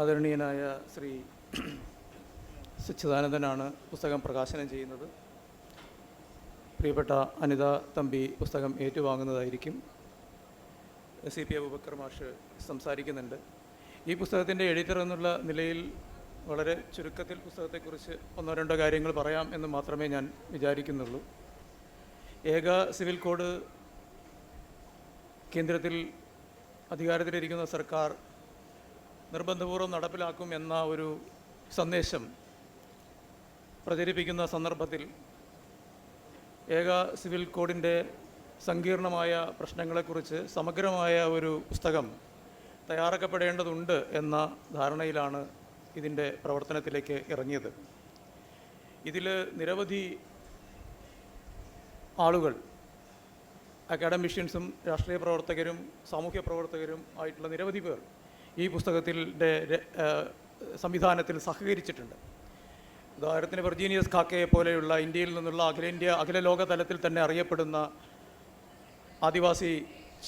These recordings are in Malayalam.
ആദരണീയനായ ശ്രീ സച്ചിദാനന്ദനാണ് പുസ്തകം പ്രകാശനം ചെയ്യുന്നത്. പ്രിയപ്പെട്ട അനിത തമ്പി പുസ്തകം ഏറ്റുവാങ്ങുന്നതായിരിക്കും. സി പി അബുബക്കർ മാഷ് സംസാരിക്കുന്നുണ്ട്. ഈ പുസ്തകത്തിന്റെ എഡിറ്റർ എന്നുള്ള നിലയിൽ വളരെ ചുരുക്കത്തിൽ പുസ്തകത്തെക്കുറിച്ച് ഒന്നോ രണ്ടോ കാര്യങ്ങൾ പറയാം എന്ന് മാത്രമേ ഞാൻ വിചാരിക്കുന്നുള്ളൂ. ഏക സിവിൽ കോഡ് കേന്ദ്രത്തിൽ അധികാരത്തിലിരിക്കുന്ന സർക്കാർ നിർബന്ധപൂർവം നടപ്പിലാക്കും എന്ന ഒരു സന്ദേശം പ്രചരിപ്പിക്കുന്ന സന്ദർഭത്തിൽ ഏക സിവിൽ കോഡിന്റെ സങ്കീർണമായ പ്രശ്നങ്ങളെക്കുറിച്ച് സമഗ്രമായ ഒരു പുസ്തകം തയ്യാറാക്കപ്പെടേണ്ടതുണ്ട് എന്ന ധാരണയിലാണ് ഇതിന്റെ പ്രവർത്തനത്തിലേക്ക് ഇറങ്ങിയത്. ഇതിൽ നിരവധി ആളുകൾ അക്കാഡമിഷ്യൻസും രാഷ്ട്രീയ പ്രവർത്തകരും സാമൂഹ്യ പ്രവർത്തകരും ആയിട്ടുള്ള നിരവധി പേർ ഈ പുസ്തകത്തിന്റെ സംവിധാനത്തിൽ സഹകരിച്ചിട്ടുണ്ട്. ഉദാഹരണത്തിന് വെർജീനിയസ് കാക്കയെ പോലെയുള്ള ഇന്ത്യയിൽ നിന്നുള്ള അഖിലേന്ത്യ അഖില തലത്തിൽ തന്നെ അറിയപ്പെടുന്ന ആദിവാസി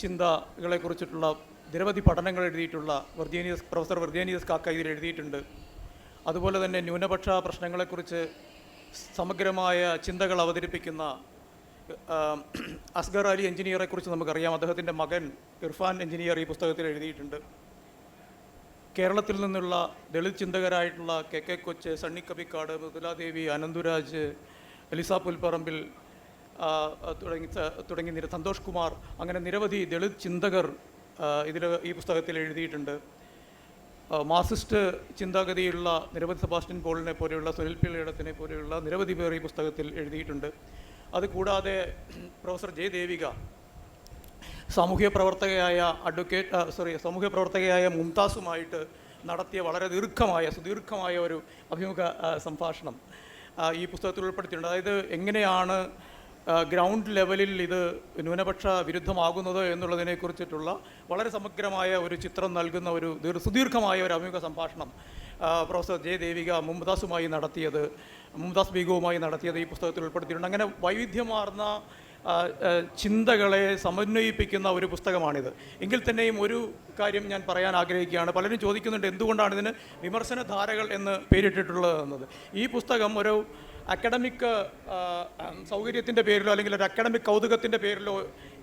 ചിന്തകളെക്കുറിച്ചിട്ടുള്ള നിരവധി പഠനങ്ങൾ എഴുതിയിട്ടുള്ള വെർജീനിയസ് പ്രൊഫസർ വെർജീനിയസ് കാക്ക ഇതിൽ എഴുതിയിട്ടുണ്ട്. അതുപോലെ തന്നെ ന്യൂനപക്ഷ പ്രശ്നങ്ങളെക്കുറിച്ച് സമഗ്രമായ ചിന്തകൾ അവതരിപ്പിക്കുന്ന അസ്ഗർ അലി എഞ്ചിനീയറെക്കുറിച്ച് നമുക്കറിയാം. അദ്ദേഹത്തിന്റെ മകൻ ഇർഫാൻ എഞ്ചിനീയർ ഈ പുസ്തകത്തിൽ എഴുതിയിട്ടുണ്ട്. കേരളത്തിൽ നിന്നുള്ള ദളിത് ചിന്തകരായിട്ടുള്ള കെ കെ കൊച്ച് സണ്ണി കബിക്കാട് മൃദുലാദേവി അനന്തുരാജ് എലിസ പുൽപ്പറമ്പിൽ ആ, തുടങ്ങി തുടങ്ങി നിര സന്തോഷ് കുമാർ അങ്ങനെ നിരവധി ദളിത് ചിന്തകർ ഇതിൽ ഈ പുസ്തകത്തിൽ എഴുതിയിട്ടുണ്ട്. മാർസിസ്റ്റ് ചിന്താഗതിയുള്ള നിരവധി സെബാസ്റ്റ്യൻ പോളിനെ പോലെയുള്ള സുനിൽ പിള്ളയിടത്തിനെ പോലെയുള്ള നിരവധി പേർ ഈ പുസ്തകത്തിൽ എഴുതിയിട്ടുണ്ട്. അതുകൂടാതെ പ്രൊഫസർ ജെ ദേവിക സാമൂഹ്യ പ്രവർത്തകയായ അഡ്വക്കേറ്റ് സോറി സാമൂഹ്യ പ്രവർത്തകയായ മുംതാസുമായിട്ട് നടത്തിയ വളരെ ദീർഘമായ സുദീർഘമായ ഒരു അഭിമുഖ സംഭാഷണം ഈ പുസ്തകത്തിൽ ഉൾപ്പെടുത്തിയിട്ടുണ്ട്. അതായത് എങ്ങനെയാണ് ഗ്രൗണ്ട് ലെവലിൽ ഇത് ന്യൂനപക്ഷ വിരുദ്ധമാകുന്നത് എന്നുള്ളതിനെ കുറിച്ചിട്ടുള്ള വളരെ സമഗ്രമായ ഒരു ചിത്രം നൽകുന്ന ഒരു ദീർ സുദീർഘമായ ഒരു അഭിമുഖ സംഭാഷണം പ്രൊഫസർ ജെ ദേവിക മുംതാസുമായി നടത്തിയത് മുംതാസ് ബീഗവുമായി നടത്തിയത് ഈ പുസ്തകത്തിൽ ഉൾപ്പെടുത്തിയിട്ടുണ്ട്. അങ്ങനെ വൈവിധ്യമാർന്ന ചിന്തകളെ സമന്വയിപ്പിക്കുന്ന ഒരു പുസ്തകമാണിത്. എങ്കിൽ തന്നെയും ഒരു കാര്യം ഞാൻ പറയാൻ ആഗ്രഹിക്കുകയാണ്. പലരും ചോദിക്കുന്നുണ്ട് എന്തുകൊണ്ടാണ് ഇതിന് വിമർശനധാരകൾ എന്ന് പേരിട്ടിട്ടുള്ളത് എന്നത് ഈ പുസ്തകം ഒരു അക്കാഡമിക് സൗകര്യത്തിന്റെ പേരിലോ അല്ലെങ്കിൽ ഒരു അക്കാഡമിക് കൗതുകത്തിന്റെ പേരിലോ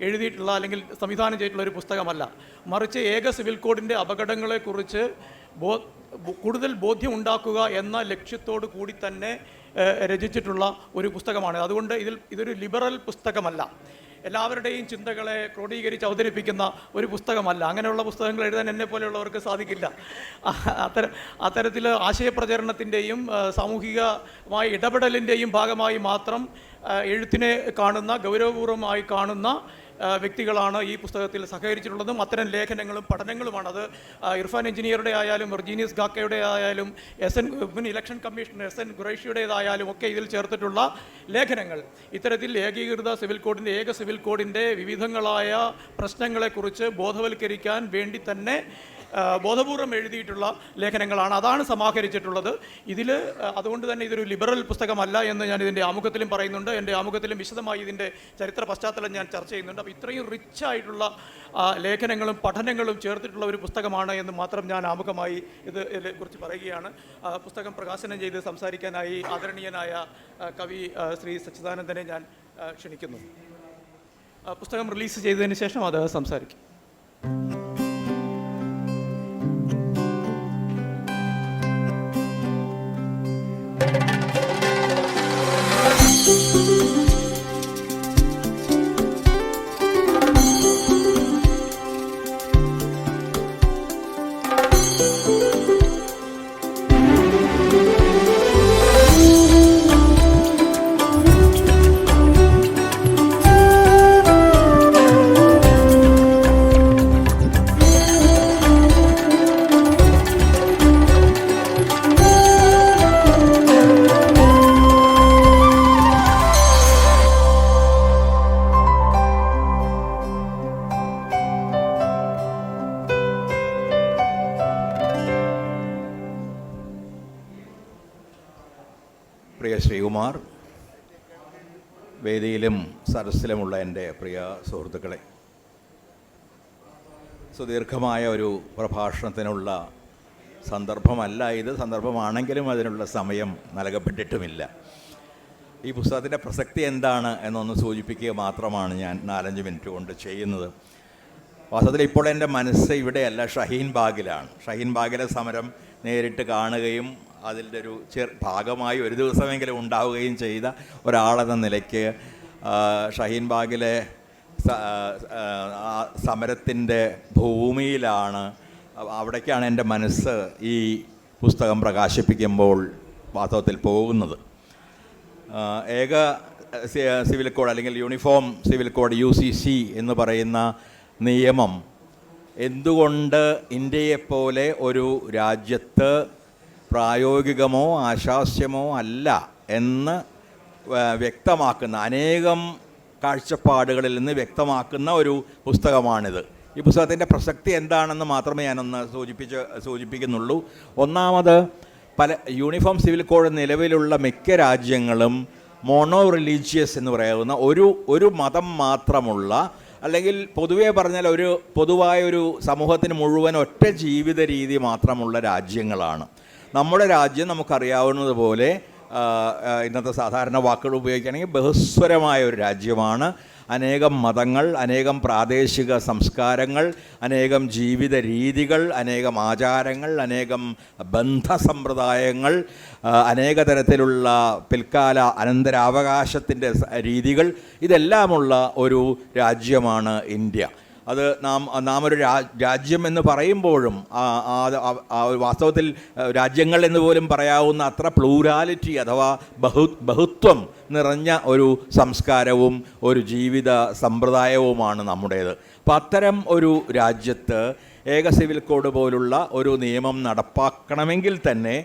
എഴുതിയിട്ടുള്ള അല്ലെങ്കിൽ സംവിധാനം ചെയ്തിട്ടുള്ള ഒരു പുസ്തകമല്ല. മറിച്ച് ഏക സിവിൽ കോഡിന്റെ അപകടങ്ങളെക്കുറിച്ച് ബോ കൂടുതൽ ബോധ്യമുണ്ടാക്കുക എന്ന ലക്ഷ്യത്തോടു കൂടി തന്നെ രചിച്ചിട്ടുള്ള ഒരു പുസ്തകമാണ്. അതുകൊണ്ട് ഇതിൽ ഇതൊരു ലിബറൽ പുസ്തകമല്ല. എല്ലാവരുടെയും ചിന്തകളെ ക്രോഡീകരിച്ച് അവതരിപ്പിക്കുന്ന ഒരു പുസ്തകമല്ല. അങ്ങനെയുള്ള പുസ്തകങ്ങൾ എഴുതാൻ എന്നെ പോലെയുള്ളവർക്ക് സാധിക്കില്ല. അത്തര അത്തരത്തിൽ ആശയപ്രചരണത്തിന്റെയും സാമൂഹികമായ ഇടപെടലിന്റെയും ഭാഗമായി മാത്രം എഴുത്തിനെ കാണുന്ന ഗൗരവപൂർവമായി കാണുന്ന വ്യക്തികളാണ് ഈ പുസ്തകത്തിൽ സഹകരിച്ചിട്ടുള്ളതും അത്തരം ലേഖനങ്ങളും പഠനങ്ങളുമാണ്. അത് ഇർഫാൻ എഞ്ചിനീയറുടെ ആയാലും വെർജീനിയസ് ഗാക്കയുടെ ആയാലും എസ് എൻ മുൻ ഇലക്ഷൻ കമ്മീഷണർ എസ് എൻ ഖുറൈഷിയുടേതായാലും ഒക്കെ ഇതിൽ ചേർത്തിട്ടുള്ള ലേഖനങ്ങൾ. ഇത്തരത്തിൽ ഏകീകൃത സിവിൽ കോഡിന്റെ ഏക സിവിൽ കോഡിന്റെ വിവിധങ്ങളായ പ്രശ്നങ്ങളെക്കുറിച്ച് ബോധവൽക്കരിക്കാൻ വേണ്ടി തന്നെ ബോധപൂർവം എഴുതിയിട്ടുള്ള ലേഖനങ്ങളാണ്. അതാണ് സമാഹരിച്ചിട്ടുള്ളത്. ഇതിൽ അതുകൊണ്ട് തന്നെ ഇതൊരു ലിബറൽ പുസ്തകമല്ല എന്ന് ഞാൻ ഇതിന്റെ ആമുഖത്തിലും പറയുന്നുണ്ട്. എന്റെ ആമുഖത്തിലും വിശദമായി ഇതിന്റെ ചരിത്ര പശ്ചാത്തലം ഞാൻ ചർച്ച ചെയ്യുന്നുണ്ട്. അപ്പോൾ ഇത്രയും റിച്ച് ആയിട്ടുള്ള ലേഖനങ്ങളും പഠനങ്ങളും ചേർത്തിട്ടുള്ള ഒരു പുസ്തകമാണ് എന്ന് മാത്രം ഞാൻ ആമുഖമായി ഇത് കുറിച്ച് പറയുകയാണ്. പുസ്തകം പ്രകാശനം ചെയ്ത് സംസാരിക്കാനായി ആദരണീയനായ കവി ശ്രീ സച്ചിദാനന്ദനെ ഞാൻ ക്ഷണിക്കുന്നു. പുസ്തകം റിലീസ് ചെയ്തതിന് ശേഷം അത് സംസാരിക്കും. പ്രിയ ശ്രീകുമാർ വേദിയിലും സരസിലുമുള്ള എന്റെ പ്രിയ സുഹൃത്തുക്കളെ സുദീർഘമായ ഒരു പ്രഭാഷണത്തിനുള്ള സന്ദർഭമല്ല ഇത്. സന്ദർഭമാണെങ്കിലും അതിനുള്ള സമയം നൽകപ്പെട്ടിട്ടുമില്ല. ഈ പുസ്തകത്തിന്റെ പ്രസക്തി എന്താണ് എന്നൊന്ന് സൂചിപ്പിക്കുക മാത്രമാണ് ഞാൻ നാലഞ്ച് മിനിറ്റ് കൊണ്ട് ചെയ്യുന്നത്. വാസ്തവത്തിൽ ഇപ്പോൾ എന്റെ മനസ്സ് ഇവിടെയല്ല ഷഹീൻ ബാഗിലാണ്. ഷഹീൻ ബാഗിലെ സമരം നേരിട്ട് കാണുകയും അതിന്റെ ഒരു ചെറു ഭാഗമായി ഒരു ദിവസമെങ്കിലും ഉണ്ടാവുകയും ചെയ്ത ഒരാളെന്ന നിലയ്ക്ക് ഷഹീൻബാഗിലെ സമരത്തിന്റെ ഭൂമിയിലാണ് അവ- അവിടേക്കാണ് എന്റെ മനസ്സ് ഈ പുസ്തകം പ്രകാശിപ്പിക്കുമ്പോൾ വാസ്തവത്തിൽ പോകുന്നത്. ഏക സിവിൽ കോഡ് അല്ലെങ്കിൽ uniform civil code U C C എന്ന് പറയുന്ന നിയമം എന്തുകൊണ്ട് ഇന്ത്യയെപ്പോലെ ഒരു രാജ്യത്ത് പ്രായോഗികമോ ആശാസ്യമോ അല്ല എന്ന് വ്യക്തമാക്കുന്ന അനേകം കാഴ്ചപ്പാടുകളിൽ നിന്ന് വ്യക്തമാക്കുന്ന ഒരു പുസ്തകമാണിത്. ഈ പുസ്തകത്തിന്റെ പ്രസക്തി എന്താണെന്ന് മാത്രമേ ഞാനൊന്ന് സൂചിപ്പിച്ച് സൂചിപ്പിക്കുന്നുള്ളൂ. ഒന്നാമത് പല യൂണിഫോം സിവിൽ കോഡ് നിലവിലുള്ള മിക്ക രാജ്യങ്ങളും മോണോ റിലീജിയസ് എന്ന് പറയാവുന്ന ഒരു ഒരു മതം മാത്രമുള്ള അല്ലെങ്കിൽ പൊതുവേ പറഞ്ഞാൽ ഒരു പൊതുവായ ഒരു സമൂഹത്തിന് മുഴുവൻ ഒറ്റ ജീവിത രീതി മാത്രമുള്ള രാജ്യങ്ങളാണ്. നമ്മുടെ രാജ്യം നമുക്കറിയാവുന്നതുപോലെ ഇന്നത്തെ സാധാരണ വാക്കുകൾ ഉപയോഗിക്കുകയാണെങ്കിൽ ബഹുസ്വരമായ ഒരു രാജ്യമാണ്. അനേകം മതങ്ങൾ അനേകം പ്രാദേശിക സംസ്കാരങ്ങൾ അനേകം ജീവിത രീതികൾ അനേകം ആചാരങ്ങൾ അനേകം ബന്ധ സമ്പ്രദായങ്ങൾ അനേക തരത്തിലുള്ള പിൽക്കാല അനന്തരാവകാശത്തിന്റെ രീതികൾ ഇതെല്ലാമുള്ള ഒരു രാജ്യമാണ് ഇന്ത്യ. അത് നാം നാം ഒരു രാജ്യം എന്ന് പറയുമ്പോഴും വാസ്തവത്തിൽ രാജ്യങ്ങൾ എന്ന് പോലും പറയാവുന്ന അത്ര പ്ലൂരാലിറ്റി അഥവാ ബഹു ബഹുത്വം നിറഞ്ഞ ഒരു സംസ്കാരവും ഒരു ജീവിത സമ്പ്രദായവുമാണ് നമ്മുടേത്. അപ്പം അത്തരം ഒരു രാജ്യത്ത് ഏക സിവിൽ കോഡ് പോലുള്ള ഒരു നിയമം നടപ്പാക്കണമെങ്കിൽ തന്നെ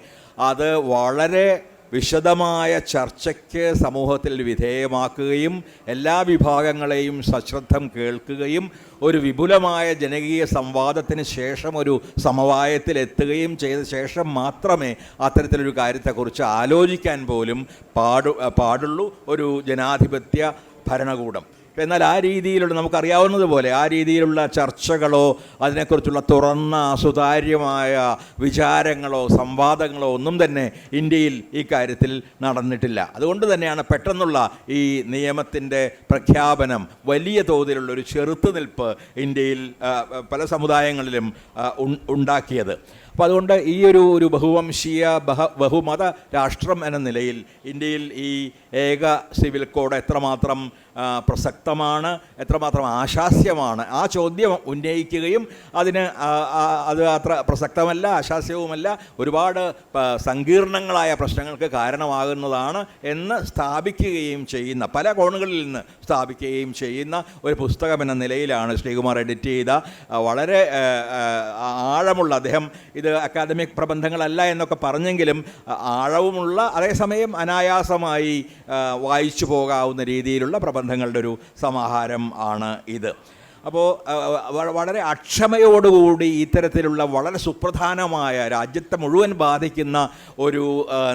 അത് വളരെ വിശദമായ ചർച്ചയ്ക്ക് സമൂഹത്തിൽ വിധേയമാക്കുകയും എല്ലാ വിഭാഗങ്ങളെയും സശ്രദ്ധം കേൾക്കുകയും ഒരു വിപുലമായ ജനകീയ സംവാദത്തിന് ശേഷം ഒരു സമവായത്തിലെത്തുകയും ചെയ്ത ശേഷം മാത്രമേ അത്തരത്തിലൊരു കാര്യത്തെക്കുറിച്ച് ആലോചിക്കാൻ പോലും പാടു പാടുള്ളൂ. ഒരു ജനാധിപത്യ ഭരണകൂടം. എന്നാൽ ആ രീതിയിലുള്ള നമുക്കറിയാവുന്നതുപോലെ ആ രീതിയിലുള്ള ചർച്ചകളോ അതിനെക്കുറിച്ചുള്ള തുറന്ന സുതാര്യമായ വിചാരങ്ങളോ സംവാദങ്ങളോ ഒന്നും തന്നെ ഇന്ത്യയിൽ ഈ കാര്യത്തിൽ നടന്നിട്ടില്ല. അതുകൊണ്ട് തന്നെയാണ് പെട്ടെന്നുള്ള ഈ നിയമത്തിന്റെ പ്രഖ്യാപനം വലിയ തോതിലുള്ള ഒരു ചെറുത്തുനിൽപ്പ് ഇന്ത്യയിൽ പല സമുദായങ്ങളിലും ഉണ്ടാക്കിയത്. അപ്പോൾ അതുകൊണ്ട് ഈ ഒരു ഒരു ബഹുവംശീയ ബഹ ബഹുമത രാഷ്ട്രം എന്ന നിലയിൽ ഇന്ത്യയിൽ ഈ ഏക സിവിൽ കോഡ് എത്രമാത്രം പ്രസക്തമാണ് എത്രമാത്രം ആശാസ്യമാണ് ആ ചോദ്യം ഉന്നയിക്കുകയും അതിന് അത് അത്ര പ്രസക്തമല്ല ആശാസ്യവുമല്ല ഒരുപാട് സങ്കീർണങ്ങളായ പ്രശ്നങ്ങൾക്ക് കാരണമാകുന്നതാണ് എന്ന് സ്ഥാപിക്കുകയും ചെയ്യുന്ന പല കോണുകളിൽ നിന്ന് സ്ഥാപിക്കുകയും ചെയ്യുന്ന ഒരു പുസ്തകം എന്ന നിലയിലാണ് ശ്രീകുമാർ എഡിറ്റ് ചെയ്ത വളരെ ആഴമുള്ള അദ്ദേഹം ഇത് അക്കാദമിക് പ്രബന്ധങ്ങളല്ല എന്നൊക്കെ പറഞ്ഞെങ്കിലും ആഴവുമുള്ള അതേസമയം അനായാസമായി വായിച്ചു പോകാവുന്ന രീതിയിലുള്ള പ്രബന്ധങ്ങളുടെ ഒരു സമാഹാരം ആണ് ഇത്. അപ്പോൾ വളരെ അക്ഷമയോടുകൂടി ഇത്തരത്തിലുള്ള വളരെ സുപ്രധാനമായ രാജ്യത്തെ മുഴുവൻ ബാധിക്കുന്ന ഒരു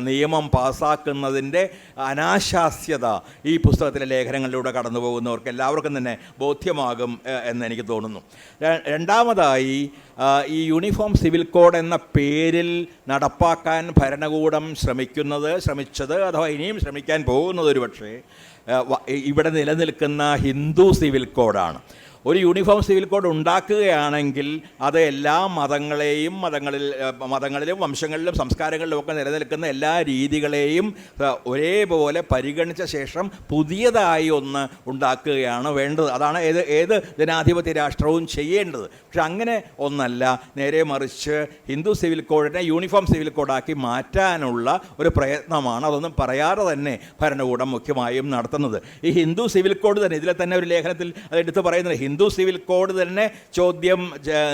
നിയമം പാസ്സാക്കുന്നതിന്റെ അനാശാസ്യത ഈ പുസ്തകത്തിലെ ലേഖനങ്ങളിലൂടെ കടന്നു പോകുന്നവർക്ക് എല്ലാവർക്കും തന്നെ ബോധ്യമാകും എന്ന് എനിക്ക് തോന്നുന്നു. രണ്ടാമതായി ഈ യൂണിഫോം സിവിൽ കോഡ് എന്ന പേരിൽ നടപ്പാക്കാൻ ഭരണകൂടം ശ്രമിക്കുന്നത് ശ്രമിച്ചത് അഥവാ ഇനിയും ശ്രമിക്കാൻ പോകുന്നത് ഒരു പക്ഷേ ഇവിടെ നിലനിൽക്കുന്ന ഹിന്ദു സിവിൽ കോഡാണ്. ഒരു യൂണിഫോം സിവിൽ കോഡ് ഉണ്ടാക്കുകയാണെങ്കിൽ അത് എല്ലാ മതങ്ങളെയും മതങ്ങളിൽ മതങ്ങളിലും വംശങ്ങളിലും സംസ്കാരങ്ങളിലും ഒക്കെ നിലനിൽക്കുന്ന എല്ലാ രീതികളെയും ഒരേപോലെ പരിഗണിച്ച ശേഷം പുതിയതായി ഒന്ന് ഉണ്ടാക്കുകയാണ് വേണ്ടത്. അതാണ് ഏത് ഏത് ജനാധിപത്യ രാഷ്ട്രവും ചെയ്യേണ്ടത്. പക്ഷെ അങ്ങനെ ഒന്നല്ല. നേരെ മറിച്ച് ഹിന്ദു സിവിൽ കോഡിനെ യൂണിഫോം സിവിൽ കോഡാക്കി മാറ്റാനുള്ള ഒരു പ്രയത്നമാണ് അതൊന്നും പറയാതെ തന്നെ ഭരണകൂടം മുഖ്യമായും നടത്തുന്നത്. ഈ ഹിന്ദു സിവിൽ കോഡ് തന്നെ ഇതിലെ തന്നെ ഒരു ലേഖനത്തിൽ അത് പറയുന്നത് ഹിന്ദു സിവിൽ കോഡ് തന്നെ ചോദ്യം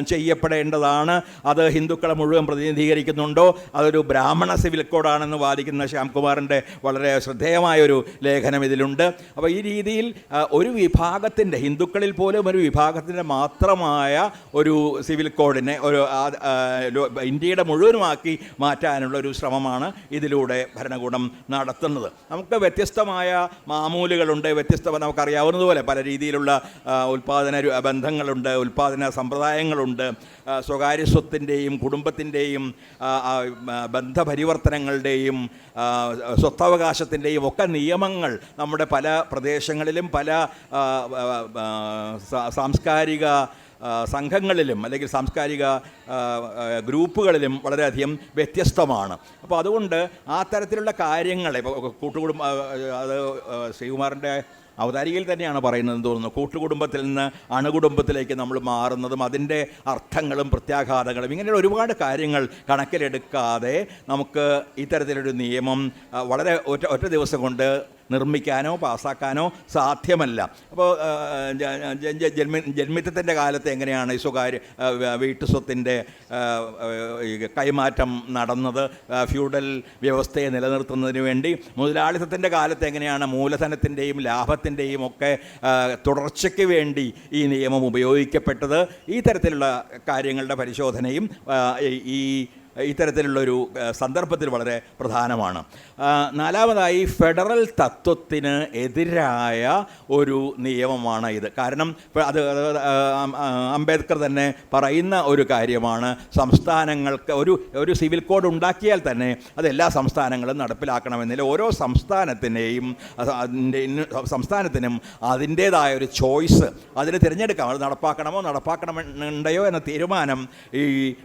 ചെയ്യപ്പെടേണ്ടതാണ്. അത് ഹിന്ദുക്കളെ മുഴുവൻ പ്രതിനിധീകരിക്കുന്നുണ്ടോ? അതൊരു ബ്രാഹ്മണ സിവിൽ കോഡാണെന്ന് വാദിക്കുന്ന ശ്യാംകുമാറിന്റെ വളരെ ശ്രദ്ധേയമായൊരു ലേഖനം ഇതിലുണ്ട്. അപ്പോൾ ഈ രീതിയിൽ ഒരു വിഭാഗത്തിന്റെ ഹിന്ദുക്കളിൽ പോലും ഒരു വിഭാഗത്തിന്റെ മാത്രമായ ഒരു സിവിൽ കോഡിനെ ഒരു ഇന്ത്യയുടെ മുഴുവനുമാക്കി മാറ്റാനുള്ള ഒരു ശ്രമമാണ് ഇതിലൂടെ ഭരണകൂടം നടത്തുന്നത്. നമുക്ക് വ്യത്യസ്തമായ മാമൂലുകളുണ്ട്. വ്യത്യസ്ത നമുക്കറിയാവുന്നതുപോലെ പല രീതിയിലുള്ള ഉൽപ്പാദന ഉൽപ്പാദന ബന്ധങ്ങളുണ്ട് ഉൽപ്പാദന സമ്പ്രദായങ്ങളുണ്ട്. സ്വകാര്യ സ്വത്തിന്റെയും കുടുംബത്തിന്റെയും ബന്ധപരിവർത്തനങ്ങളുടെയും സ്വത്തവകാശത്തിന്റെയും ഒക്കെ നിയമങ്ങൾ നമ്മുടെ പല പ്രദേശങ്ങളിലും പല സാംസ്കാരിക സംഘങ്ങളിലും അല്ലെങ്കിൽ സാംസ്കാരിക ഗ്രൂപ്പുകളിലും വളരെയധികം വ്യത്യസ്തമാണ്. അപ്പോൾ അതുകൊണ്ട് ആ തരത്തിലുള്ള കാര്യങ്ങളെ ഇപ്പോൾ കൂട്ടുകുടുംബ അത് ശ്രീകുമാറിന്റെ അവതാരികയിൽ തന്നെയാണ് പറയുന്നത് തോന്നുന്നു. കൂട്ടുകുടുംബത്തിൽ നിന്ന് അണുകുടുംബത്തിലേക്ക് നമ്മൾ മാറുന്നതും അതിന്റെ അർത്ഥങ്ങളും പ്രത്യാഘാതങ്ങളും ഇങ്ങനെയുള്ള ഒരുപാട് കാര്യങ്ങൾ കണക്കിലെടുക്കാതെ നമുക്ക് ഇത്തരത്തിലൊരു നിയമം വളരെ ഒറ്റ ഒറ്റ ദിവസം കൊണ്ട് നിർമ്മിക്കാനോ പാസ്സാക്കാനോ സാധ്യമല്ല. അപ്പോൾ ജന്മി ജന്മിത്തത്തിന്റെ കാലത്ത് എങ്ങനെയാണ് ഈ സ്വകാര്യ വീട്ടു സ്വത്തിന്റെ വീട്ടുസ്വത്തിന്റെ കൈമാറ്റം നടന്നത്? ഫ്യൂഡൽ വ്യവസ്ഥയെ നിലനിർത്തുന്നതിന് വേണ്ടി മുതലാളിത്തത്തിന്റെ കാലത്ത് എങ്ങനെയാണ് മൂലധനത്തിന്റെയും ലാഭത്തിന്റെയും ഒക്കെ തുടർച്ചയ്ക്ക് വേണ്ടി ഈ നിയമം ഉപയോഗിക്കപ്പെട്ടത്? ഈ തരത്തിലുള്ള കാര്യങ്ങളുടെ പരിശോധനയും ഈ ഇത്തരത്തിലുള്ളൊരു സന്ദർഭത്തിൽ വളരെ പ്രധാനമാണ്. നാലാമതായി ഫെഡറൽ തത്വത്തിന് എതിരായ ഒരു നിയമമാണ് ഇത്. കാരണം അത് അംബേദ്കർ തന്നെ പറയുന്ന ഒരു കാര്യമാണ്. സംസ്ഥാനങ്ങൾക്ക് ഒരു ഒരു സിവിൽ കോഡ് ഉണ്ടാക്കിയാൽ തന്നെ അത് എല്ലാ സംസ്ഥാനങ്ങളും നടപ്പിലാക്കണമെന്നില്ല. ഓരോ സംസ്ഥാനത്തിനെയും സംസ്ഥാനത്തിനും അതിന്റേതായ ഒരു ചോയ്സ് അതിന് തിരഞ്ഞെടുക്കാം. അത് നടപ്പാക്കണമോ നടപ്പാക്കണമെന്നുണ്ടയോ എന്ന തീരുമാനം ഈ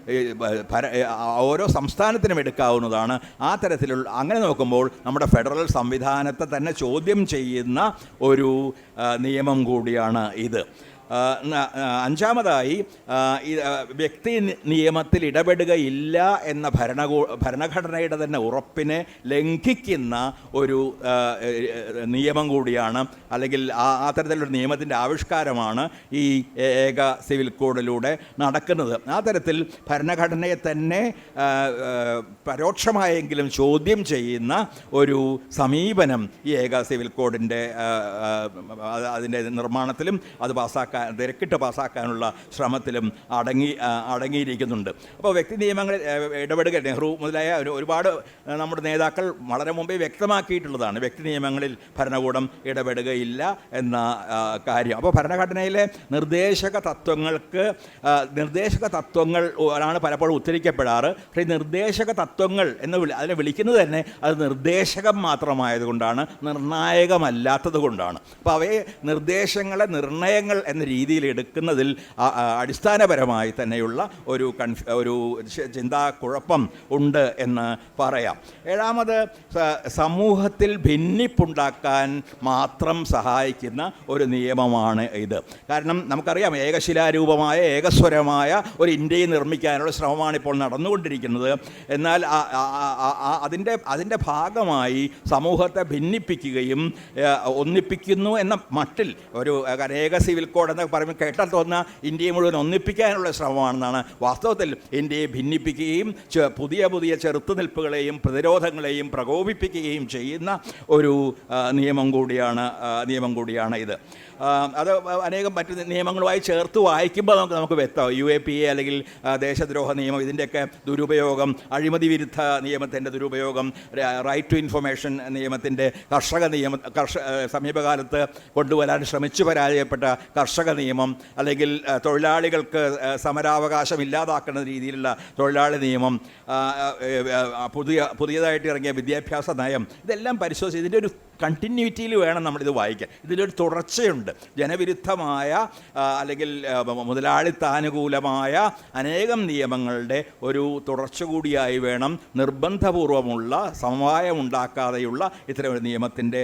ഓരോ സംസ്ഥാനത്തിനും എടുക്കാവുന്നതാണ്. ആ തരത്തിലുള്ള അങ്ങനെ നോക്കുമ്പോൾ നമ്മുടെ ഫെഡറൽ സംവിധാനത്തെ തന്നെ ചോദ്യം ചെയ്യുന്ന ഒരു നിയമം കൂടിയാണ് ഇത്. അഞ്ചാമതായി വ്യക്തി നിയമത്തിൽ ഇടപെടുകയില്ല എന്ന ഭരണകൂ ഭരണഘടനയുടെ തന്നെ ഉറപ്പിനെ ലംഘിക്കുന്ന ഒരു നിയമം കൂടിയാണ്. അല്ലെങ്കിൽ ആ ആ തരത്തിലൊരു നിയമത്തിന്റെ ആവിഷ്കാരമാണ് ഈ ഏക സിവിൽ കോഡിലൂടെ നടക്കുന്നത്. ആ തരത്തിൽ ഭരണഘടനയെ തന്നെ പരോക്ഷമായെങ്കിലും ചോദ്യം ചെയ്യുന്ന ഒരു സമീപനം ഈ ഏക സിവിൽ കോഡിന്റെ അതിന്റെ നിർമ്മാണത്തിലും അത് പാസ്സാക്കാൻ തിരക്കിട്ട് പാസ്സാക്കാനുള്ള ശ്രമത്തിലും അടങ്ങി അടങ്ങിയിരിക്കുന്നുണ്ട്. അപ്പോൾ വ്യക്തി നിയമങ്ങളിൽ ആ, ഇടപെടുക നെഹ്റു മുതലായ ഒരുപാട് നമ്മുടെ നേതാക്കൾ വളരെ മുമ്പേ വ്യക്തമാക്കിയിട്ടുള്ളതാണ്. വ്യക്തി നിയമങ്ങളിൽ ഭരണകൂടം ഇടപെടുകയില്ല എന്ന കാര്യം. അപ്പോൾ ഭരണഘടനയിലെ നിർദ്ദേശക തത്വങ്ങൾക്ക് നിർദ്ദേശക തത്വങ്ങൾ ആണ് പലപ്പോഴും ഉദ്ധരിക്കപ്പെടാറ്. പക്ഷേ നിർദ്ദേശക തത്വങ്ങൾ എന്ന് വിളി അതിനെ വിളിക്കുന്നത് തന്നെ അത് നിർദ്ദേശകം മാത്രമായതുകൊണ്ടാണ് നിർണായകമല്ലാത്തത് കൊണ്ടാണ് അപ്പോൾ അവയെ നിർദ്ദേശങ്ങളെ നിർണയങ്ങൾ എന്ന രീതിയിൽ എടുക്കുന്നതിൽ അടിസ്ഥാനപരമായി തന്നെയുള്ള ഒരു കൺഫ് ഒരു ചിന്താ കുഴപ്പം ഉണ്ട് എന്ന് പറയാം. ഏഴാമത് സമൂഹത്തിൽ ഭിന്നിപ്പുണ്ടാക്കാൻ മാത്രം സഹായിക്കുന്ന ഒരു നിയമമാണ് ഇത്. കാരണം നമുക്കറിയാം ഏകശിലാരൂപമായ ഏകസ്വരമായ ഒരു ഇന്ത്യയെ നിർമ്മിക്കാനുള്ള ശ്രമമാണ് ഇപ്പോൾ നടന്നുകൊണ്ടിരിക്കുന്നത്. എന്നാൽ അതിന്റെ അതിന്റെ ഭാഗമായി സമൂഹത്തെ ഭിന്നിപ്പിക്കുകയും ഒന്നിപ്പിക്കുന്നു എന്ന മട്ടിൽ ഒരു ഏക സിവിൽ കോഡ് എന്നൊക്കെ പറയുമ്പോൾ കേട്ടാൽ തോന്നുന്ന ഇന്ത്യയെ മുഴുവൻ ഒന്നിപ്പിക്കാനുള്ള ശ്രമമാണെന്നാണ് വാസ്തവത്തിൽ ഇന്ത്യയെ ഭിന്നിപ്പിക്കുകയും പുതിയ പുതിയ ചെറുത്തുനിൽപ്പുകളെയും പ്രതിരോധങ്ങളെയും പ്രകോപിപ്പിക്കുകയും ചെയ്യുന്ന ഒരു നിയമം കൂടിയാണ് നിയമം കൂടിയാണ് ഇത്. അത് അനേകം മറ്റ് നിയമങ്ങളുമായി ചേർത്ത് വായിക്കുമ്പോൾ നമുക്ക് നമുക്ക് വ്യക്തമാവും. യു എ പി എ അല്ലെങ്കിൽ ദേശദ്രോഹ നിയമം ഇതിന്റെയൊക്കെ ദുരുപയോഗം അഴിമതി വിരുദ്ധ നിയമത്തിന്റെ ദുരുപയോഗം റൈറ്റ് ടു ഇൻഫർമേഷൻ നിയമത്തിന്റെ കർഷക നിയമം കർഷ സമീപകാലത്ത് കൊണ്ടുവരാൻ ശ്രമിച്ചു പരാജയപ്പെട്ട കർഷക നിയമം അല്ലെങ്കിൽ തൊഴിലാളികൾക്ക് സമരാവകാശം ഇല്ലാതാക്കുന്ന രീതിയിലുള്ള തൊഴിലാളി നിയമം പുതിയ പുതിയതായിട്ട് ഇറങ്ങിയ വിദ്യാഭ്യാസ നയം ഇതെല്ലാം പരിശോധിച്ച് ഇതിന്റെ ഒരു കണ്ടിന്യൂറ്റിയിൽ വേണം നമ്മളിത് വായിക്കാൻ. ഇതിലൊരു തുടർച്ചയുണ്ട്. ജനവിരുദ്ധമായ അല്ലെങ്കിൽ മുതലാളിത്ത മുതലാളിത്താനുകൂലമായ അനേകം നിയമങ്ങളുടെ ഒരു തുടർച്ച കൂടിയായി വേണം നിർബന്ധപൂർവമുള്ള സമവായം ഉണ്ടാക്കാതെയുള്ള ഇത്തരം ഒരു നിയമത്തിന്റെ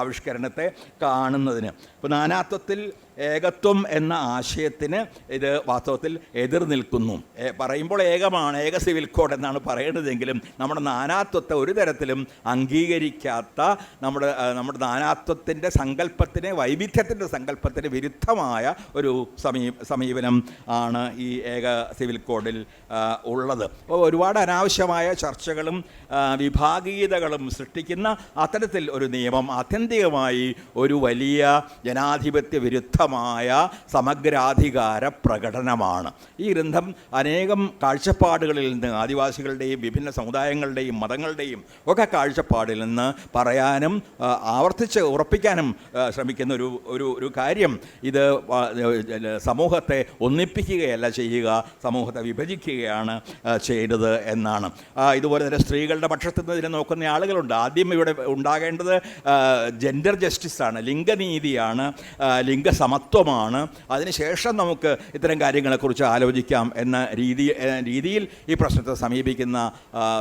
ആവിഷ്കരണത്തെ കാണുന്നതിന്. ഇപ്പോൾ നാനാത്വത്തിൽ ഏകത്വം എന്ന ആശയത്തിന് ഇത് വാസ്തവത്തിൽ എതിർ നിൽക്കുന്നു. പറയുമ്പോൾ ഏകമാണ് ഏക സിവിൽ കോഡ് എന്നാണ് പറയുന്നതെങ്കിലും നമ്മുടെ നാനാത്വത്തെ ഒരു തരത്തിലും അംഗീകരിക്കാത്ത നമ്മുടെ നമ്മുടെ നാനാത്വത്തിന്റെ സങ്കല്പത്തിന് വൈവിധ്യത്തിന്റെ സങ്കല്പത്തിന് വിരുദ്ധമായ ഒരു സമീ സമീപനം ആണ് ഈ ഏക സിവിൽ കോഡിൽ ഉള്ളത്. അപ്പോൾ ഒരുപാട് അനാവശ്യമായ ചർച്ചകളും വിഭാഗീയതകളും സൃഷ്ടിക്കുന്ന അത്തരത്തിൽ ഒരു നിയമം ആത്യന്തികമായി ഒരു വലിയ ജനാധിപത്യ വിരുദ്ധമായ ശക്തമായ സമഗ്രാധികാര പ്രകടനമാണ്. ഈ ഗ്രന്ഥം അനേകം കാഴ്ചപ്പാടുകളിൽ നിന്ന് ആദിവാസികളുടെയും വിഭിന്ന സമുദായങ്ങളുടെയും മതങ്ങളുടെയും ഒക്കെ കാഴ്ചപ്പാടിൽ നിന്ന് പറയാനും ആവർത്തിച്ച് ഉറപ്പിക്കാനും ശ്രമിക്കുന്ന ഒരു ഒരു ഒരു കാര്യം. ഇത് സമൂഹത്തെ ഒന്നിപ്പിക്കുകയല്ല ചെയ്യുക സമൂഹത്തെ വിഭജിക്കുകയാണ് ചെയ്തത് എന്നാണ്. ഇതുപോലെ തന്നെ സ്ത്രീകളുടെ പക്ഷത്തു നിന്ന് ഇതിനെ നോക്കുന്ന ആളുകളുണ്ട്. ആദ്യം ഇവിടെ ഉണ്ടാകേണ്ടത് ജെൻഡർ ജസ്റ്റിസാണ് ലിംഗനീതിയാണ് ആ, ലിംഗസമത്വമാണ് അതിനുശേഷം നമുക്ക് ഇത്തരം കാര്യങ്ങളെക്കുറിച്ച് ആലോചിക്കാം എന്ന രീതി രീതിയിൽ ഈ പ്രശ്നത്തെ സമീപിക്കുന്ന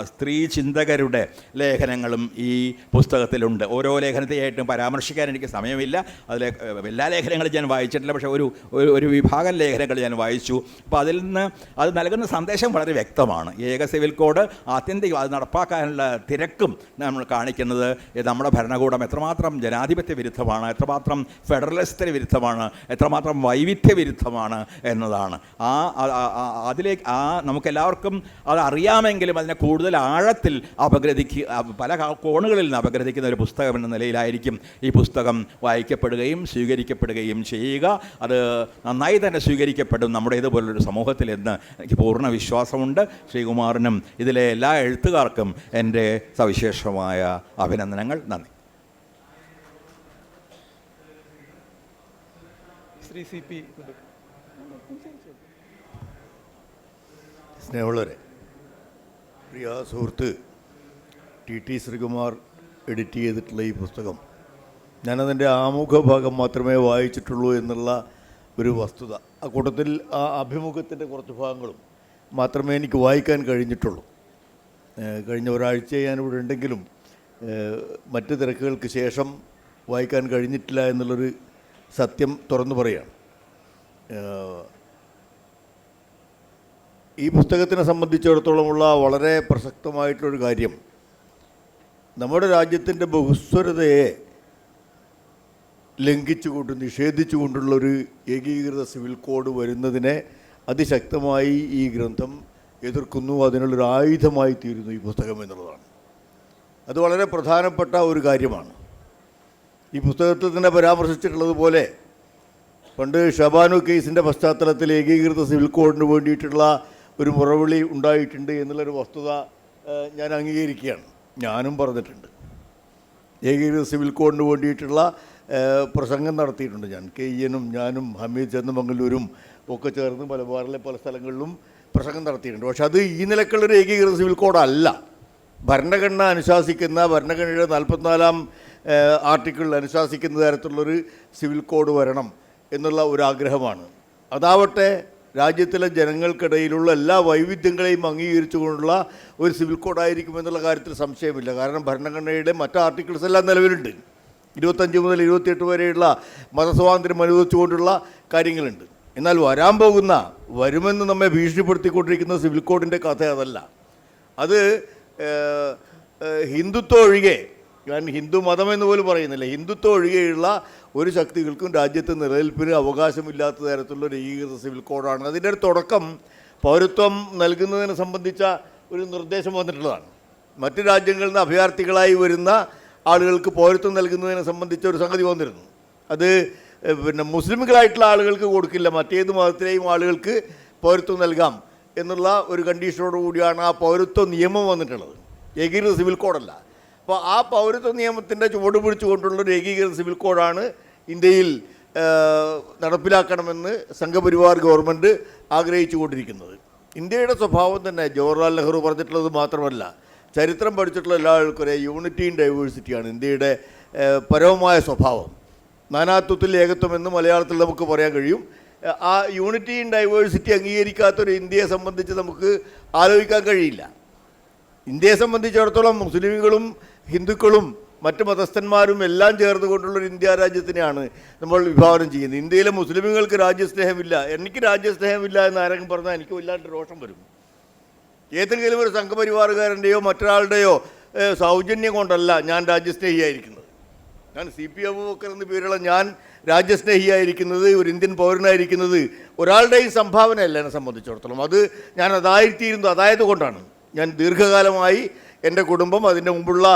സ്ത്രീ ചിന്തകരുടെ ലേഖനങ്ങളും ഈ പുസ്തകത്തിലുണ്ട്. ഓരോ ലേഖനത്തെയായിട്ടും പരാമർശിക്കാൻ എനിക്ക് സമയമില്ല. അതിലെ എല്ലാ ലേഖനങ്ങളും ഞാൻ വായിച്ചിട്ടില്ല. പക്ഷേ ഒരു- ഒരു വിഭാഗം ലേഖനങ്ങൾ ഞാൻ വായിച്ചു. അപ്പോൾ അതിൽ നിന്ന് അത് നൽകുന്ന സന്ദേശം വളരെ വ്യക്തമാണ്. ഏക സിവിൽ കോഡ് ആത്യന്തികം അത് നടപ്പാക്കാനുള്ള തിരക്കും നമ്മൾ കാണിക്കുന്നത്. നമ്മുടെ ഭരണകൂടം എത്രമാത്രം ജനാധിപത്യ വിരുദ്ധമാണ് എത്രമാത്രം ഫെഡറലിസത്തിന് വിരുദ്ധമാണ് എത്രമാത്രം വൈവിധ്യ വിരുദ്ധമാണ് എന്നതാണ്. ആ- അതിലേക്ക് ആ നമുക്കെല്ലാവർക്കും അത് അറിയാമെങ്കിലും അതിനെ കൂടുതൽ ആഴത്തിൽ അപഗ്രഥിക്കുക പല കോണുകളിൽ നിന്ന് അപഗ്രഥിക്കുന്ന ഒരു പുസ്തകം എന്ന നിലയിലായിരിക്കും ഈ പുസ്തകം വായിക്കപ്പെടുകയും സ്വീകരിക്കപ്പെടുകയും ചെയ്യുക. അത് നന്നായി തന്നെ സ്വീകരിക്കപ്പെടും നമ്മുടെ ഇതുപോലൊരു സമൂഹത്തിൽ എന്ന് എനിക്ക് പൂർണ വിശ്വാസമുണ്ട്. ശ്രീകുമാറിനും ഇതിലെ എല്ലാ എഴുത്തുകാർക്കും എന്റെ സവിശേഷമായ അഭിനന്ദനങ്ങൾ. നന്ദി. ശ്രീ സി പി സ്നേഹമുള്ളവരെ പ്രിയ സുഹൃത്ത് ടി ടി ശ്രീകുമാർ എഡിറ്റ് ചെയ്തിട്ടുള്ള ഈ പുസ്തകം ഞാനതിന്റെ ആമുഖ ഭാഗം മാത്രമേ വായിച്ചിട്ടുള്ളൂ എന്നുള്ള ഒരു വസ്തുത. ആ കൂട്ടത്തിൽ ആ അഭിമുഖത്തിന്റെ കുറച്ച് ഭാഗങ്ങളും മാത്രമേ എനിക്ക് വായിക്കാൻ കഴിഞ്ഞിട്ടുള്ളൂ. കഴിഞ്ഞ ഒരാഴ്ച ഞാനിവിടെ ഉണ്ടെങ്കിലും മറ്റ് തിരക്കുകൾക്ക് ശേഷം വായിക്കാൻ കഴിഞ്ഞിട്ടില്ല എന്നുള്ളൊരു സത്യം തുറന്നു ഏഹ് ഈ പുസ്തകത്തിനെ സംബന്ധിച്ചിടത്തോളമുള്ള വളരെ പ്രസക്തമായിട്ടുള്ളൊരു കാര്യം. നമ്മുടെ രാജ്യത്തിന്റെ ബഹുസ്വരതയെ ലംഘിച്ചുകൊണ്ട് നിഷേധിച്ചുകൊണ്ടുള്ളൊരു ഏകീകൃത സിവിൽ കോഡ് വരുന്നതിനെ അതിശക്തമായി ഈ ഗ്രന്ഥം എതിർക്കുന്നു. അതിനുള്ളൊരു ആയുധമായി തീരുന്നു ഈ പുസ്തകം എന്നുള്ളതാണ്. അത് വളരെ പ്രധാനപ്പെട്ട ഒരു കാര്യമാണ്. ഈ പുസ്തകത്തിൽ തന്നെ പരാമർശിച്ചിട്ടുള്ളതുപോലെ പണ്ട് ഷബാനു കേസിന്റെ പശ്ചാത്തലത്തിൽ ഏകീകൃത സിവിൽ കോഡിന് വേണ്ടിയിട്ടുള്ള ഒരു മുറവിളി ഉണ്ടായിട്ടുണ്ട് എന്നുള്ളൊരു വസ്തുത ഞാൻ അംഗീകരിക്കുകയാണ്. ഞാനും പറഞ്ഞിട്ടുണ്ട്. ഏകീകൃത സിവിൽ കോഡിന് വേണ്ടിയിട്ടുള്ള പ്രസംഗം നടത്തിയിട്ടുണ്ട് ഞാൻ. കെ ഇയനും ഞാനും ഹമീദ് ചെന്നമംഗലൂരും ഒക്കെ ചേർന്ന് മലബാറിലെ പല സ്ഥലങ്ങളിലും പ്രസംഗം നടത്തിയിട്ടുണ്ട്. പക്ഷെ അത് ഈ നിലക്കുള്ളൊരു ഏകീകൃത സിവിൽ കോഡല്ല. ഭരണഘടന അനുശാസിക്കുന്ന ഭരണഘടനയുടെ നാൽപ്പത്തിനാലാം ആർട്ടിക്കിൾ അനുശാസിക്കുന്ന തരത്തിലുള്ളൊരു സിവിൽ കോഡ് വരണം എന്നുള്ള ഒരു ആഗ്രഹമാണ് അതാവട്ടെ രാജ്യത്തിലെ ജനങ്ങൾക്കിടയിലുള്ള എല്ലാ വൈവിധ്യങ്ങളെയും അംഗീകരിച്ചുകൊണ്ടുള്ള ഒരു സിവിൽ കോഡായിരിക്കും എന്നുള്ള കാര്യത്തിൽ സംശയമില്ല. കാരണം ഭരണഘടനയുടെ മറ്റ് ആർട്ടിക്കിൾസ് എല്ലാം നിലവിലുണ്ട്. ഇരുപത്തഞ്ച് മുതൽ ഇരുപത്തിയെട്ട് വരെയുള്ള മതസ്വാതന്ത്ര്യം അനുവദിച്ചുകൊണ്ടുള്ള കാര്യങ്ങളുണ്ട്. എന്നാൽ വരാൻ പോകുന്ന വരുമെന്ന് നമ്മെ ഭീഷണിപ്പെടുത്തിക്കൊണ്ടിരിക്കുന്ന സിവിൽ കോഡിന്റെ കഥ അതല്ല. അത് ഹിന്ദുത്വം ഒഴികെ ഞാൻ ഹിന്ദു മതം എന്ന് പോലും പറയുന്നില്ല ഹിന്ദുത്വം ഒഴികെയുള്ള ഒരു ശക്തികൾക്കും രാജ്യത്ത് നിലനിൽപ്പിന് അവകാശമില്ലാത്ത തരത്തിലുള്ള ഒരു ഏകീകൃത സിവിൽ കോഡാണ്. അതിന്റെ ഒരു തുടക്കം പൗരത്വം നൽകുന്നതിനെ സംബന്ധിച്ച ഒരു നിർദ്ദേശം വന്നിട്ടുള്ളതാണ്. മറ്റ് രാജ്യങ്ങളിൽ നിന്ന് അഭയാർത്ഥികളായി വരുന്ന ആളുകൾക്ക് പൗരത്വം നൽകുന്നതിനെ സംബന്ധിച്ച ഒരു സംഗതി വന്നിരുന്നു. അത് പിന്നെ മുസ്ലിമുകളായിട്ടുള്ള ആളുകൾക്ക് കൊടുക്കില്ല മറ്റേത് മതത്തിലെയും ആളുകൾക്ക് പൗരത്വം നൽകാം. എന്നുള്ള ഒരു കണ്ടീഷനോട് കൂടിയാണ് ആ പൗരത്വ നിയമം വന്നിട്ടുള്ളത്. ഏകീകൃത സിവിൽ കോഡല്ല. അപ്പോൾ ആ പൗരത്വ നിയമത്തിന്റെ ചുവട് പിടിച്ചുകൊണ്ടുള്ള ഒരു ഏകീകൃത സിവിൽ കോഡാണ് ഇന്ത്യയിൽ നടപ്പിലാക്കണമെന്ന് സംഘപരിവാർ ഗവൺമെന്റ് ആഗ്രഹിച്ചു കൊണ്ടിരിക്കുന്നത് ഇന്ത്യയുടെ സ്വഭാവം തന്നെ ജവഹർലാൽ നെഹ്റു പറഞ്ഞിട്ടുള്ളത് മാത്രമല്ല. ചരിത്രം പഠിച്ചിട്ടുള്ള എല്ലാ ആൾക്കും ഒരേ യൂണിറ്റി ഇൻ ഡൈവേഴ്സിറ്റിയാണ് ഇന്ത്യയുടെ പരമമായ സ്വഭാവം. നാനാത്വത്തിൽ ഏകത്വം എന്ന് മലയാളത്തിൽ നമുക്ക് പറയാൻ കഴിയും. ആ യൂണിറ്റി ഇൻ ഡൈവേഴ്സിറ്റി അംഗീകരിക്കാത്തൊരു ഇന്ത്യയെ സംബന്ധിച്ച് നമുക്ക് ആലോചിക്കാൻ കഴിയില്ല. ഇന്ത്യയെ സംബന്ധിച്ചിടത്തോളം മുസ്ലിമുകളും ഹിന്ദുക്കളും മറ്റ് മതസ്ഥന്മാരും എല്ലാം ചേർന്നുകൊണ്ടുള്ളൊരു ഇന്ത്യ രാജ്യത്തിനെയാണ് നമ്മൾ വിഭാവനം ചെയ്യുന്നത്. ഇന്ത്യയിലെ മുസ്ലിമുകൾക്ക് രാജ്യസ്നേഹമില്ല. എനിക്ക് രാജ്യസ്നേഹമില്ല എന്ന് ആരെങ്കിലും പറഞ്ഞാൽ എനിക്ക് വല്ലാണ്ട് രോഷം വരും. ഏതെങ്കിലും ഒരു സംഘപരിവാറുകാരന്റെയോ മറ്റൊരാളുടെയോ സൗജന്യം കൊണ്ടല്ല ഞാൻ രാജ്യസ്നേഹിയായിരിക്കുന്നത്. ഞാൻ സി പി എം ഒക്കെ എന്ന് പേരുള്ള ഞാൻ രാജ്യസ്നേഹിയായിരിക്കുന്നത് ഒരു ഇന്ത്യൻ പൗരനായിരിക്കുന്നത് ഒരാളുടെയും സംഭാവനയല്ല എന്നെ സംബന്ധിച്ചിടത്തോളം. അത് ഞാൻ അതായിത്തീരുന്നു അതായത് കൊണ്ടാണ്. ഞാൻ ദീർഘകാലമായി എന്റെ കുടുംബം അതിന്റെ മുമ്പുള്ള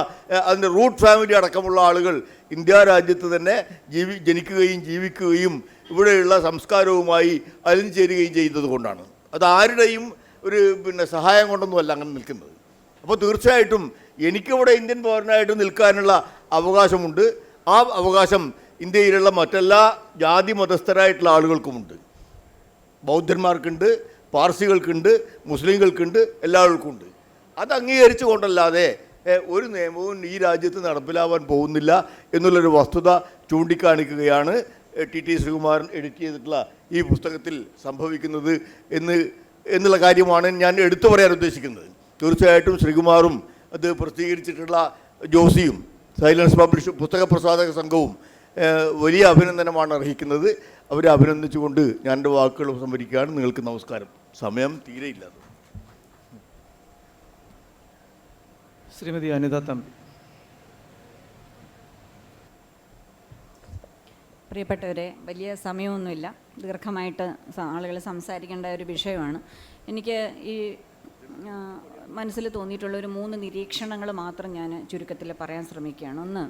അതിന്റെ റൂട്ട് ഫാമിലി അടക്കമുള്ള ആളുകൾ ഇന്ത്യ രാജ്യത്ത് തന്നെ ജീവി ജനിക്കുകയും ജീവിക്കുകയും ഇവിടെയുള്ള സംസ്കാരവുമായി അലിഞ്ഞു ചേരുകയും ചെയ്യുന്നത് കൊണ്ടാണ്. അത് ആരുടെയും ഒരു പിന്നെ സഹായം കൊണ്ടൊന്നുമല്ല അങ്ങനെ നിൽക്കുന്നത്. അപ്പോൾ തീർച്ചയായിട്ടും എനിക്കിവിടെ ഇന്ത്യൻ പൗരനായിട്ട് നിൽക്കാനുള്ള അവകാശമുണ്ട്. ആ അവകാശം ഇന്ത്യയിലുള്ള മറ്റെല്ലാ ജാതി മതസ്ഥരായിട്ടുള്ള ആളുകൾക്കുമുണ്ട്. ബൗദ്ധന്മാർക്കുണ്ട് പാർസികൾക്കുണ്ട് മുസ്ലിങ്ങൾക്കുണ്ട് എല്ലാവർക്കും ഉണ്ട് അത് അംഗീകരിച്ചു കൊണ്ടല്ലാതെ ഒരു നിയമവും ഈ രാജ്യത്ത് നടപ്പിലാവാൻ പോകുന്നില്ല എന്നുള്ളൊരു വസ്തുത ചൂണ്ടിക്കാണിക്കുകയാണ് ടി ടി ശ്രീകുമാരൻ എഡിറ്റ് ചെയ്തിട്ടുള്ള ഈ പുസ്തകത്തിൽ സംഭവിക്കുന്നത് എന്ന് എന്നുള്ള കാര്യമാണ് ഞാൻ എടുത്തു പറയാൻ ഉദ്ദേശിക്കുന്നത്. തീർച്ചയായിട്ടും ശ്രീകുമാറും അത് പ്രസിദ്ധീകരിച്ചിട്ടുള്ള ജോസിയും സൈലൻസ് പബ്ലിഷ് പുസ്തക പ്രസാധക സംഘവും വലിയ അഭിനന്ദനമാണ് അർഹിക്കുന്നത്. അവരെ അഭിനന്ദിച്ചുകൊണ്ട് ഞാൻ എന്റെ വാക്കുകൾ സംഭരിക്കുകയാണ്. നിങ്ങൾക്ക് നമസ്കാരം. സമയം തീരെയില്ല. ശ്രീമതി അനിത തമ്പി. പ്രിയപ്പെട്ടവരെ വലിയ സമയമൊന്നുമില്ല. ദീർഘമായിട്ട് ആളുകൾ സംസാരിക്കേണ്ട ഒരു വിഷയമാണ്. എനിക്ക് ഈ മനസ്സിൽ തോന്നിയിട്ടുള്ള ഒരു മൂന്ന് നിരീക്ഷണങ്ങൾ മാത്രം ഞാൻ ചുരുക്കത്തിൽ പറയാൻ ശ്രമിക്കുകയാണ്. ഒന്ന്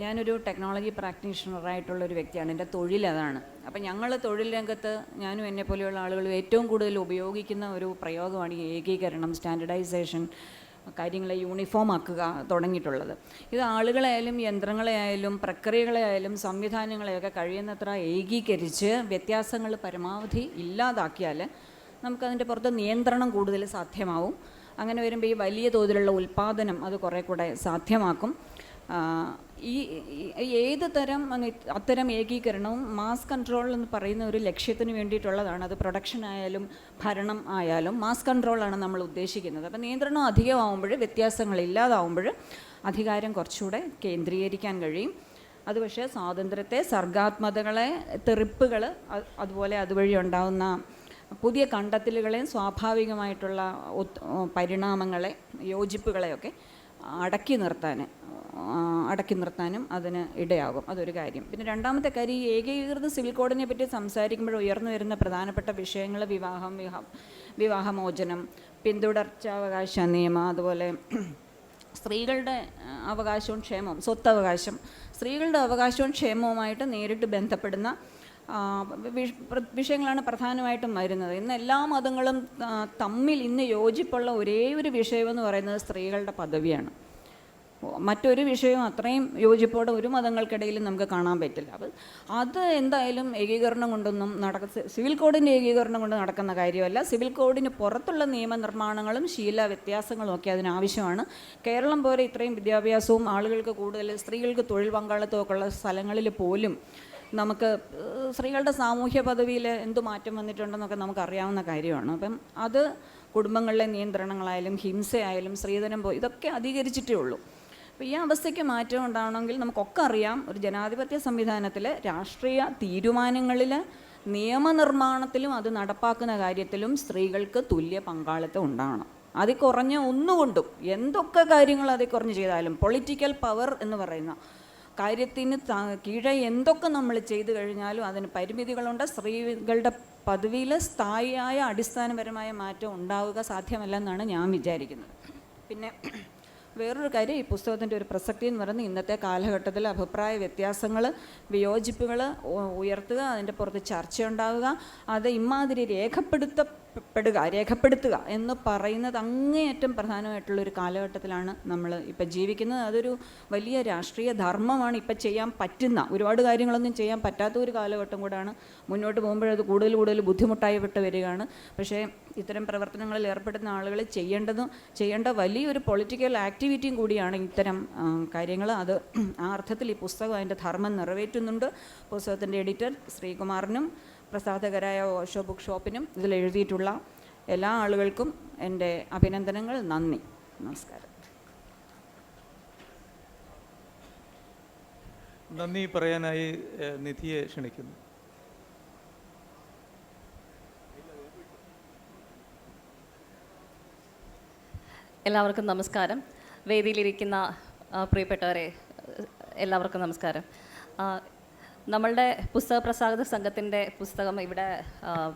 ഞാനൊരു ടെക്നോളജി പ്രാക്ടീഷണറായിട്ടുള്ള ഒരു വ്യക്തിയാണ്. എന്റെ തൊഴിൽ അതാണ്. അപ്പം ഞങ്ങൾ തൊഴിൽ രംഗത്ത് ഞാനും എന്നെ പോലെയുള്ള ആളുകൾ ഏറ്റവും കൂടുതൽ ഉപയോഗിക്കുന്ന ഒരു പ്രയോഗമാണ് ഏകീകരണം സ്റ്റാൻഡർഡൈസേഷൻ കാര്യങ്ങളെ യൂണിഫോം ആക്കുക തുടങ്ങിയിട്ടുള്ളത്. ഇത് ആളുകളെയായാലും യന്ത്രങ്ങളെയായാലും പ്രക്രിയകളെയായാലും സംവിധാനങ്ങളെയൊക്കെ കഴിയുന്നത്ര ഏകീകരിച്ച് വ്യത്യാസങ്ങൾ പരമാവധി ഇല്ലാതാക്കിയാൽ നമുക്കതിന്റെ പുറത്ത് നിയന്ത്രണം കൂടുതൽ സാധ്യമാവും. അങ്ങനെ വരുമ്പോൾ ഈ വലിയ തോതിലുള്ള ഉൽപ്പാദനം അത് കുറേ കൂടെ സാധ്യമാക്കും. ഈ ഏത് തരം അത്തരം ഏകീകരണവും മാസ് കൺട്രോൾ എന്ന് പറയുന്ന ഒരു ലക്ഷ്യത്തിന് വേണ്ടിയിട്ടുള്ളതാണ്. അത് പ്രൊഡക്ഷൻ ആയാലും ഭരണം ആയാലും മാസ് കൺട്രോളാണ് നമ്മൾ ഉദ്ദേശിക്കുന്നത്. അപ്പം നിയന്ത്രണം അധികമാവുമ്പോൾ വ്യത്യാസങ്ങൾ ഇല്ലാതാവുമ്പോൾ അധികാരം കുറച്ചുകൂടെ കേന്ദ്രീകരിക്കാൻ കഴിയും. അത് പക്ഷേ സ്വാതന്ത്ര്യത്തെ സർഗാത്മകതകളെ തെറിപ്പുകൾ അതുപോലെ അതുവഴി ഉണ്ടാകുന്ന പുതിയ കണ്ടെത്തലുകളെയും സ്വാഭാവികമായിട്ടുള്ള പരിണാമങ്ങളെ യോജിപ്പുകളെയൊക്കെ അടക്കി നിർത്താൻ അടക്കി നിർത്താനും അതിന് ഇടയാകും. അതൊരു കാര്യം. പിന്നെ രണ്ടാമത്തെ കാര്യം ഈ ഏകീകൃത സിവിൽ കോഡിനെ പറ്റി സംസാരിക്കുമ്പോൾ ഉയർന്നു വരുന്ന പ്രധാനപ്പെട്ട വിഷയങ്ങൾ വിവാഹം വിവാഹ വിവാഹമോചനം പിന്തുടർച്ചാവകാശ നിയമം അതുപോലെ സ്ത്രീകളുടെ അവകാശവും ക്ഷേമവും സ്വത്തവകാശം. സ്ത്രീകളുടെ അവകാശവും ക്ഷേമവുമായിട്ട് നേരിട്ട് ബന്ധപ്പെടുന്ന വിഷയങ്ങളാണ് പ്രധാനമായിട്ടും വരുന്നത്. ഇന്ന് എല്ലാ മതങ്ങളും തമ്മിൽ ഇന്ന് യോജിപ്പുള്ള ഒരേ ഒരു വിഷയമെന്ന് പറയുന്നത് സ്ത്രീകളുടെ പദവിയാണ്. മറ്റൊരു വിഷയം അത്രയും യോജിപ്പോടെ ഒരു മതങ്ങൾക്കിടയിലും നമുക്ക് കാണാൻ പറ്റില്ല. അപ്പം അത് എന്തായാലും ഏകീകരണം കൊണ്ടൊന്നും നടക്ക സിവിൽ കോഡിന്റെ ഏകീകരണം കൊണ്ട് നടക്കുന്ന കാര്യമല്ല. സിവിൽ കോഡിന് പുറത്തുള്ള നിയമനിർമ്മാണങ്ങളും ശീല വ്യത്യാസങ്ങളും ഒക്കെ അതിനാവശ്യമാണ്. കേരളം പോലെ ഇത്രയും വിദ്യാഭ്യാസവും ആളുകൾക്ക് കൂടുതൽ സ്ത്രീകൾക്ക് തൊഴിൽ പങ്കാളിത്തമൊക്കെ ഉള്ള സ്ഥലങ്ങളിൽ പോലും നമുക്ക് സ്ത്രീകളുടെ സാമൂഹ്യ പദവിയിൽ എന്ത് മാറ്റം വന്നിട്ടുണ്ടെന്നൊക്കെ നമുക്ക് അറിയാവുന്ന കാര്യമാണ്. അപ്പം അത് കുടുംബങ്ങളിലെ നിയന്ത്രണങ്ങളായാലും ഹിംസയായാലും സ്ത്രീധനം പോയി ഇതൊക്കെ അധികരിച്ചിട്ടേ ഉള്ളൂ. അപ്പോൾ ഈ അവസ്ഥയ്ക്ക് മാറ്റം ഉണ്ടാവണമെങ്കിൽ നമുക്കൊക്കെ അറിയാം ഒരു ജനാധിപത്യ സംവിധാനത്തിൽ രാഷ്ട്രീയ തീരുമാനങ്ങളിൽ നിയമനിർമ്മാണത്തിലും അത് നടപ്പാക്കുന്ന കാര്യത്തിലും സ്ത്രീകൾക്ക് തുല്യ പങ്കാളിത്തം ഉണ്ടാവണം. അതിൽ കുറഞ്ഞ ഒന്നുകൊണ്ടും എന്തൊക്കെ കാര്യങ്ങൾ അതിൽ കുറഞ്ഞ് ചെയ്താലും പൊളിറ്റിക്കൽ പവർ എന്ന് പറയുന്ന കാര്യത്തിന് കീഴെ എന്തൊക്കെ നമ്മൾ ചെയ്തു കഴിഞ്ഞാലും അതിന് പരിമിതികളുണ്ട്. സ്ത്രീകളുടെ പദവിയിൽ സ്ഥായിയായ അടിസ്ഥാനപരമായ മാറ്റം ഉണ്ടാവുക സാധ്യമല്ലെന്നാണ് ഞാൻ വിചാരിക്കുന്നത്. പിന്നെ വേറൊരു കാര്യം ഈ പുസ്തകത്തിന്റെ ഒരു പ്രസക്തി എന്ന് പറയുന്നത് ഇന്നത്തെ കാലഘട്ടത്തിൽ അഭിപ്രായ വ്യത്യാസങ്ങൾ വിയോജിപ്പുകൾ ഉയർത്തുക അതിന്റെ പുറത്ത് ചർച്ചയുണ്ടാവുക അത് ഇമാതിരി രേഖപ്പെടുത്തപ്പെടുക രേഖപ്പെടുത്തുക എന്ന് പറയുന്നത് അങ്ങേയറ്റം പ്രധാനമായിട്ടുള്ളൊരു കാലഘട്ടത്തിലാണ് നമ്മൾ ഇപ്പം ജീവിക്കുന്നത്. അതൊരു വലിയ രാഷ്ട്രീയ ധർമ്മമാണ് ഇപ്പം ചെയ്യാൻ പറ്റുന്ന. ഒരുപാട് കാര്യങ്ങളൊന്നും ചെയ്യാൻ പറ്റാത്ത ഒരു കാലഘട്ടം കൂടാണ്. മുന്നോട്ട് പോകുമ്പോഴത് കൂടുതൽ കൂടുതൽ ബുദ്ധിമുട്ടായിട്ട് വരികയാണ്. പക്ഷേ ഇത്തരം പ്രവർത്തനങ്ങളിൽ ഏർപ്പെടുന്ന ആളുകൾ ചെയ്യേണ്ടതും ചെയ്യേണ്ട വലിയൊരു പൊളിറ്റിക്കൽ ആക്ടിവിറ്റിയും കൂടിയാണ് ഇത്തരം കാര്യങ്ങൾ. അത് ആ അർത്ഥത്തിൽ ഈ പുസ്തകം അതിന്റെ ധർമ്മം നിറവേറ്റുന്നുണ്ട്. പുസ്തകത്തിന്റെ എഡിറ്റർ ശ്രീകുമാറിനും പ്രസാധകരായ ഓഷോ ബുക്ക് ഷോപ്പിനും ഇതിൽ എഴുതിയിട്ടുള്ള എല്ലാ ആളുകൾക്കും എന്റെ അഭിനന്ദനങ്ങൾ. നന്ദി. നമസ്കാരം. നന്ദി പറയാനായി നിധിയെ ക്ഷണിക്കുന്നു. എല്ലാവർക്കും നമസ്കാരം. വേദിയിലിരിക്കുന്ന പ്രിയപ്പെട്ടവരെ എല്ലാവർക്കും നമസ്കാരം. നമ്മളുടെ പുസ്തക പ്രസാദ സംഘത്തിന്റെ പുസ്തകം ഇവിടെ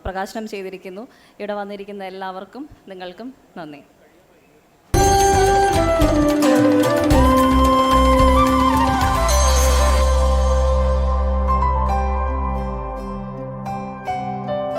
പ്രകാശനം ചെയ്തിരിക്കുന്നു. ഇവിടെ വന്നിരിക്കുന്ന എല്ലാവർക്കും നിങ്ങൾക്കും നന്ദി.